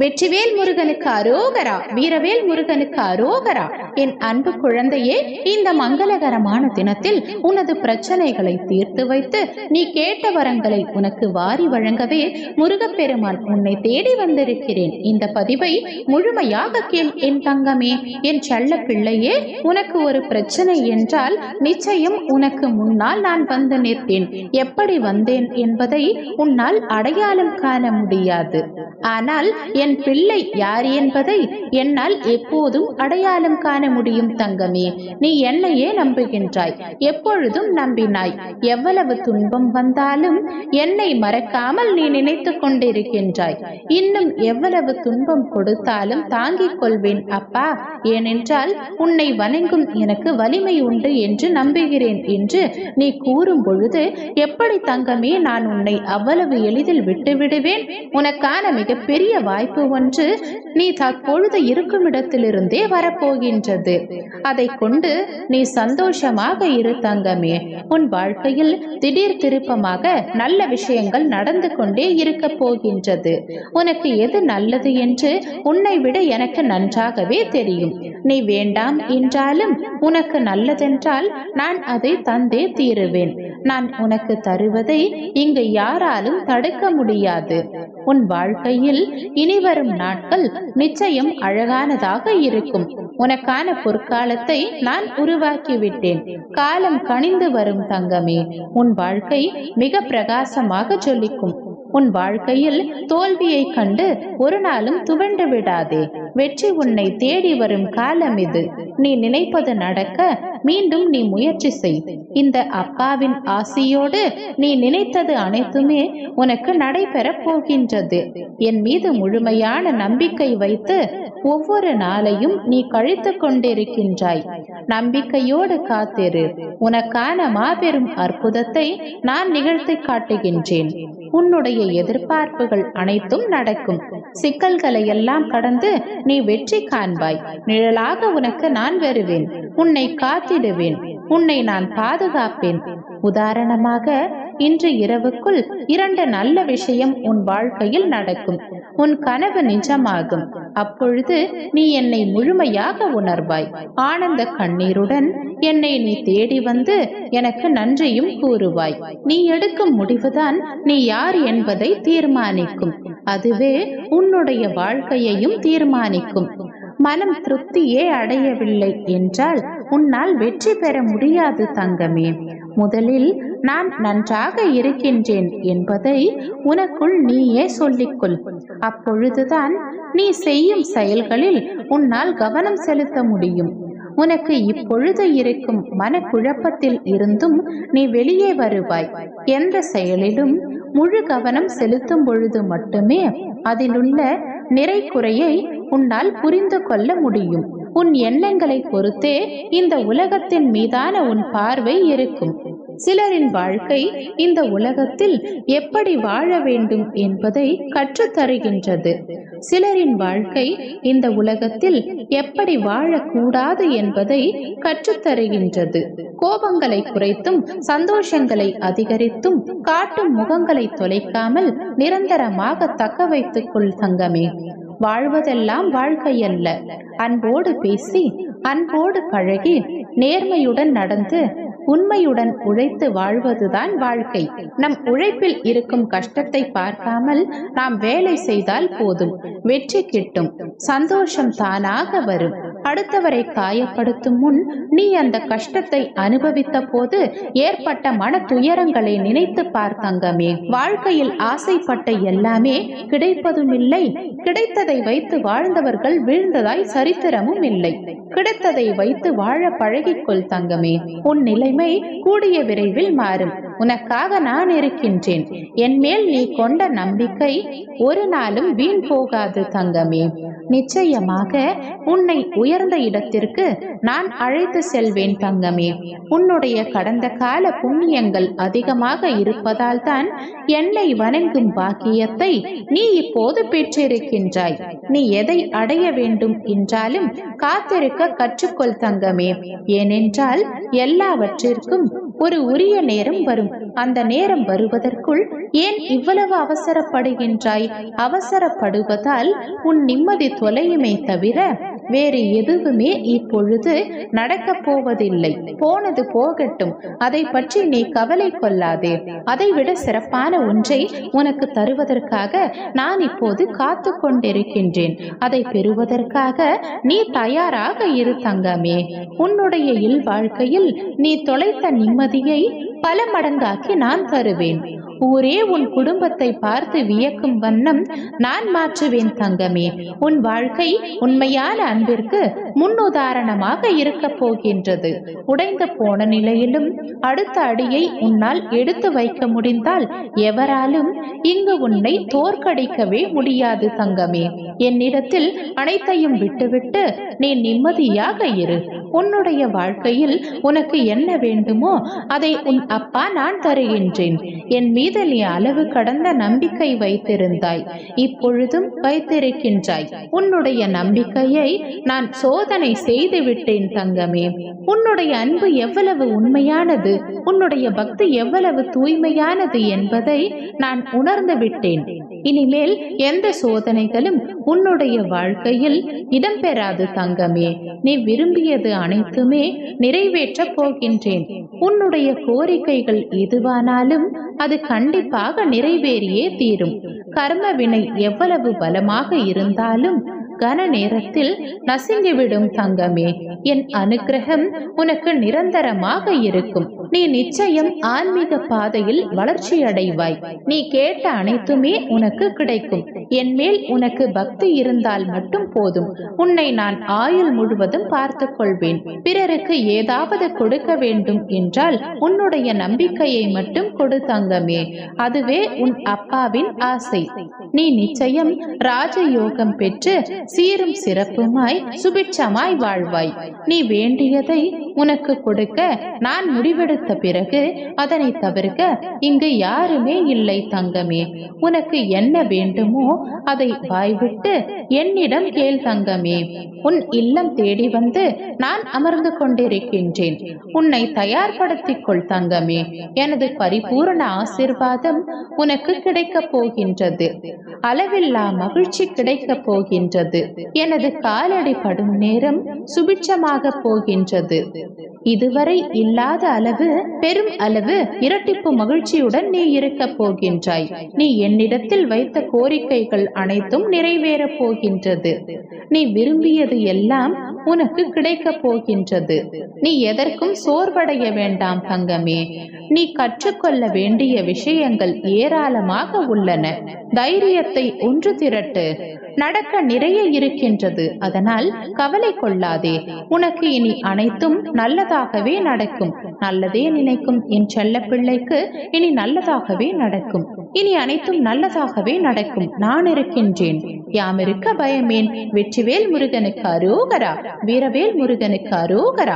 வெற்றிவேல் முருகனுக்கு அரோகரா வீரவேல் முருகனுக்கு அரோகரா. என் அன்பு குழந்தையே இந்த மங்களகரமான தினத்தில் உனது பிரச்சனைகளை தீர்த்து வைத்து நீ கேட்ட வரங்களை உனக்கு வாரி வழங்கவே முருகப்பெருமான் உன்னை தேடி வந்திருக்கிறேன். இந்த பதிவை முழுமையாக கேள் என் தங்கமே என் செல்ல பிள்ளையே உனக்கு ஒரு பிரச்சனை என்றால் நிச்சயம் உனக்கு முன்னால் நான் வந்து நிற்பேன். எப்படி வந்தேன் என்பதை உன்னால் அடையாளம் காண முடியாது. ஆனால் என் என் பிள்ளை யார் என்பதை என்னால் எப்போதும் அடையாளம் காண முடியும் தங்கமே. நீ என்னையே நம்புகின்றாய். எப்பொழுதும் நம்பினாய். எவ்வளவு துன்பம் வந்தாலும் என்னை மறக்காமல் நீ நினைத்து கொண்டிருக்கின்றாய். இன்னும் எவ்வளவு துன்பம் கொடுத்தாலும் தாங்கிக் கொள்வேன் அப்பா. ஏனென்றால் உன்னை வணங்கும் எனக்கு வலிமை உண்டு என்று நம்புகிறேன் என்று நீ கூறும் பொழுது எப்படி தங்கமே நான் உன்னை அவ்வளவு எளிதில் விட்டுவிடுவேன் உனக்கான மிகப்பெரிய வாய்ப்பு வாய்ப்பு ஒன்று நீ தற்பொழுது இருக்கும் இடத்திலிருந்தே வரப்போகின்றது. அதை கொண்டு நீ சந்தோஷமாக இரு தங்கமே. உன் வாழ்க்கையில் திடீர் திருப்பமாக நல்ல விஷயங்கள் நடந்து கொண்டே இருக்க போகின்றது. உனக்கு எது நல்லது என்று உன்னை விட எனக்கு நன்றாகவே தெரியும். நீ வேண்டாம் என்றாலும் உனக்கு நல்லதென்றால் நான் அதை தந்தே தீருவேன். நான் உனக்கு தருவதை இங்கு யாராலும் தடுக்க முடியாது. உன் வாழ்க்கையில் இனி இனிவரும் நாட்கள் நிச்சயம் அழகானதாக இருக்கும். உனக்கான பொற்காலத்தை நான் உருவாக்கிவிட்டேன். காலம் கனிந்து வரும் தங்கமே உன் வாழ்க்கை மிக பிரகாசமாக ஜொலிக்கும். உன் வாழ்க்கையில் தோல்வியை கண்டு ஒரு நாளும் துவண்டு விடாதே. வெற்றி உன்னை தேடி வரும் காலம் இது. நீ நினைப்பது நடக்க மீண்டும் நீ முயற்சி செய். இந்த அப்பாவின் ஆசியோடு நீ நினைத்தது அனைத்துமே உனக்கு நடைபெறப் போகின்றது. என் மீது முழுமையான நம்பிக்கை வைத்து ஒவ்வொரு நாளையும் நீ கழித்து கொண்டிருக்கின்றாய். நம்பிக்கையோடு காத்திரு. உனக்கான மாபெரும் அற்புதத்தை நான் நிகழ்த்தி காட்டுகின்றேன். உன்னுடைய எதிர்பார்ப்புகள் அனைத்தும் நடக்கும். சிக்கல்களை எல்லாம் கடந்து நீ வெற்றி காண்பாய். நிழலாக உனக்கு நான் வருவேன். உன்னை காத்திடுவேன். உன்னை நான் பாதுகாப்பேன். உதாரணமாக இன்று இரவுக்குள் இரண்டு நல்ல விஷயம் உன் வாழ்க்கையில் நடக்கும். உன் கனவு நிஜமாகும். அப்பொழுது நீ என்னை முழுமையாக உணர்வாய். ஆனந்த கண்ணீருடன் என்னை நீ தேடி வந்து எனக்கு நன்றியும் கூறுவாய். நீ எடுக்கும் முடிவுதான் நீ யார் என்பதை தீர்மானிக்கும். அதுவே உன்னுடைய வாழ்க்கையையும் தீர்மானிக்கும். மனம் திருப்தியே அடையவில்லை என்றால் உன்னால் வெற்றி பெற முடியாது தங்கமே. முதலில் நான் நன்றாக இருக்கின்றேன் என்பதை உனக்குள் நீயே சொல்லிக்கொள். அப்பொழுதுதான் நீ செய்யும் செயல்களில் உன்னால் கவனம் செலுத்த முடியும். உனக்கு இப்பொழுது இருக்கும் மனக்குழப்பத்தில் இருந்தும் நீ வெளியே வருவாய். எந்த செயலிலும் முழு கவனம் செலுத்தும் பொழுது மட்டுமே அதிலுள்ள நிறை குறையை உன்னால் புரிந்து கொள்ள முடியும். உன் எண்ணங்களை பொறுத்தே இந்த உலகத்தின் மீதான உன் பார்வை இருக்கும். சிலரின் வாழ்க்கை இந்த உலகத்தில் எப்படி வாழ வேண்டும் என்பதை கற்றுத்தருகின்றது. சிலரின் வாழ்க்கை இந்த உலகத்தில் எப்படி வாழக்கூடாது என்பதை கற்றுத்தருகின்றது. கோபங்களை குறைத்தும் சந்தோஷங்களை அதிகரித்தும் காட்டும் முகங்களை தொலைக்காமல் நிரந்தரமாக தக்க வைத்துக் கொள் தங்கமே. வாழ்வதெல்லாம் வாழ்க்கை அல்ல அன்போடு பேசி அன்போடு பழகி நேர்மையுடன் நடந்து உண்மையுடன் உழைத்து வாழ்வதுதான் வாழ்க்கை. நம் உழைப்பில் இருக்கும் கஷ்டத்தை பார்க்காமல் நாம் வேலை செய்தால் போதும். வெற்றி கிட்டும். சந்தோஷம் தானாக வரும். அடுத்தவரை காயப்படுத்தும் முன் நீ அந்த கஷ்டத்தை அனுபவித்த போது ஏற்பட்ட மன துயரங்களை நினைத்து பார்த்தங்கமே வாழ்க்கையில் ஆசைப்பட்ட எல்லாமே கிடைப்பதும் இல்லை கிடைத்ததை வைத்து வாழ்ந்தவர்கள் வீழ்ந்ததாய் சரித்திரமும் இல்லை. கிடைத்ததை வைத்து வாழ பழகிக்கொள் தங்கமே. உன் நிலைமை கூடிய விரைவில் மாறும். உனக்காக நான் இருக்கின்றேன். என் மேல் நீ கொண்ட நம்பிக்கை ஒரு நாளும் வீண் போகாது தங்கமே. நிச்சயமாக உன்னை உயர்ந்த இடத்திற்கு நான் அழைத்து செல்வேன் தங்கமே. உன்னுடைய கடந்த கால புண்ணியங்கள் அதிகமாக இருப்பதால் தான் என்னை வணங்கும் பாக்கியத்தை நீ இப்போது பெற்றிருக்கின்றாய். நீ எதை அடைய வேண்டும் என்றாலும் காத்திருக்க கற்றுக்கொள் தங்கமே. ஏனென்றால் எல்லாவற்றிற்கும் ஒரு உரிய நேரம் வரும். அந்த நேரம் வருவதற்குள் ஏன் இவ்வளவு அவசரப்படுகின்றாய்? அவசரப்படுவதால் உன் நிம்மதி தொலையுமே தவிர வேறு எதுவுமே இப்பொழுது நடக்கப் போவதில்லை. போனது போகட்டும். அதை பற்றி நீ கவலை கொள்ளாதே. அதைவிட சிறப்பான ஒன்றை உனக்கு தருவதற்காக நான் இப்போது காத்து கொண்டிருக்கின்றேன். அதை பெறுவதற்காக நீ தயாராக இரு தங்கமே. உன்னுடைய இல் வாழ்க்கையில் நீ தொலைத்த நிம்மதியை பல மடங்காக்கி நான் தருவேன். ஊரே உன் குடும்பத்தை பார்த்து வியக்கும் வண்ணம் நான் மாற்றுவேன் தங்கமே. உன் வாழ்க்கை உண்மையான அன்பிற்கு முன்னுதாரணமாக இருக்கப் போகின்றது. உடைந்து போன நிலையிலும் அடுத்த அடியை உன்னால் எடுத்து வைக்க முடிந்தால் எவராலும் இங்கு உன்னை தோற்கடிக்கவே முடியாது தங்கமே. என்னிடத்தில் அனைத்தையும் விட்டுவிட்டு நீ நிம்மதியாக இரு. உன்னுடைய வாழ்க்கையில் உனக்கு என்ன வேண்டுமோ அதை உன் அப்பா நான் தருகின்றேன். என் மீது நீதலி அளவு கடந்த நம்பிக்கை வைத்திருந்தாய். இப்பொழுதும் வைத்திருக்கின்றாய். உன்னுடைய நம்பிக்கையை நான் சோதனை செய்து விட்டேன் தங்கமே. உன்னுடைய அன்பு எவ்வளவு உண்மையானது? உன்னுடைய பக்தி எவ்வளவு தூய்மையானது என்பதை நான் உணர்ந்து விட்டேன் இனிமேல் எந்த சோதனைகளும் உன்னுடைய வாழ்க்கையில் இடம்பெறாது தங்கமே. நீ விரும்பியது அனைத்துமே நிறைவேற்றப் போகின்றேன். உன்னுடைய கோரிக்கைகள் எதுவானாலும் அது கண்டிப்பாக நிறைவேறியே தீரும். கர்ம வினை எவ்வளவு பலமாக இருந்தாலும் கன நேரத்தில் நசுங்கிவிடும் தங்கமே. என் அனுக்கிரகம் உனக்கு நிரந்தரமாக இருக்கும். நீ நிச்சயம் ஆன்மீக பாதையில் வளர்ச்சி அடைவாய் நீ கேட்ட அனைத்துமே உனக்கு கிடைக்கும். என் மேல் உனக்கு பக்தி இருந்தால் மட்டும் போதும். உன்னை நான் ஆயுள் முழுவதும் பார்த்து கொள்வேன் பிறருக்கு ஏதாவது கொடுக்க வேண்டும் என்றால் உன்னுடைய நம்பிக்கையை மட்டும் கொடு தங்கமே. அதுவே உன் அப்பாவின் ஆசை. நீ நிச்சயம் ராஜயோகம் பெற்று சீரும் சிறப்புமாய் சுபிட்சமாய் வாழ்வாய். நீ வேண்டியதை உனக்கு கொடுக்க நான் கொடுத்த பிறகு அதனை தவிர்க்க இங்கு யாருமே இல்லை தங்கமே. உனக்கு என்ன வேண்டுமோ அதை வாய்விட்டு என்னிடம் கேள் தங்கமே. உன் இல்லம் தேடி வந்து நான் அமர்ந்து கொண்டிருக்கின்றேன். உன்னை தயார்படுத்திக் கொள் தங்கமே. எனது பரிபூரண ஆசிர்வாதம் உனக்கு கிடைக்கப் போகின்றது. அளவில்லா மகிழ்ச்சி கிடைக்கப் போகின்றது. எனது காலடி படும் நேரம் சுபிட்சமாக போகின்றது. இதுவரை இல்லாத அளவு பெரும் அளவு இரட்டிப்பு மகிழ்ச்சியுடன் நீ இருக்க போகின்றாய். நீ என்னிடத்தில் வைத்த கோரிக்கைகள் அனைத்தும் நிறைவேறப் போகின்றது. நீ விரும்பியது எல்லாம் உனக்கு கிடைக்கப் போகின்றது. நீ எதற்கும் சோர்வடைய வேண்டாம் தங்கமே. நீ கற்றுக்கொள்ள வேண்டிய விஷயங்கள் ஏராளமாக உள்ளன. தைரியத்தை ஒன்று திரட்டு. நடக்க நிறைய இருக்கின்றது. அதனால் கவலை கொள்ளாதே. உனக்கு இனி அனைத்தும் நல்லதாகவே நடக்கும். நல்லதே நினைக்கும் என் செல்ல பிள்ளைக்கு இனி நல்லதாகவே நடக்கும். இனி அனைத்தும் நல்லதாகவே நடக்கும். நான் இருக்கின்றேன். யாம் இருக்க பயமேன். வெற்றிவேல் முருகனுக்கு அரோகரா. வீரவேல் முருகனுக்கு அரோகரா.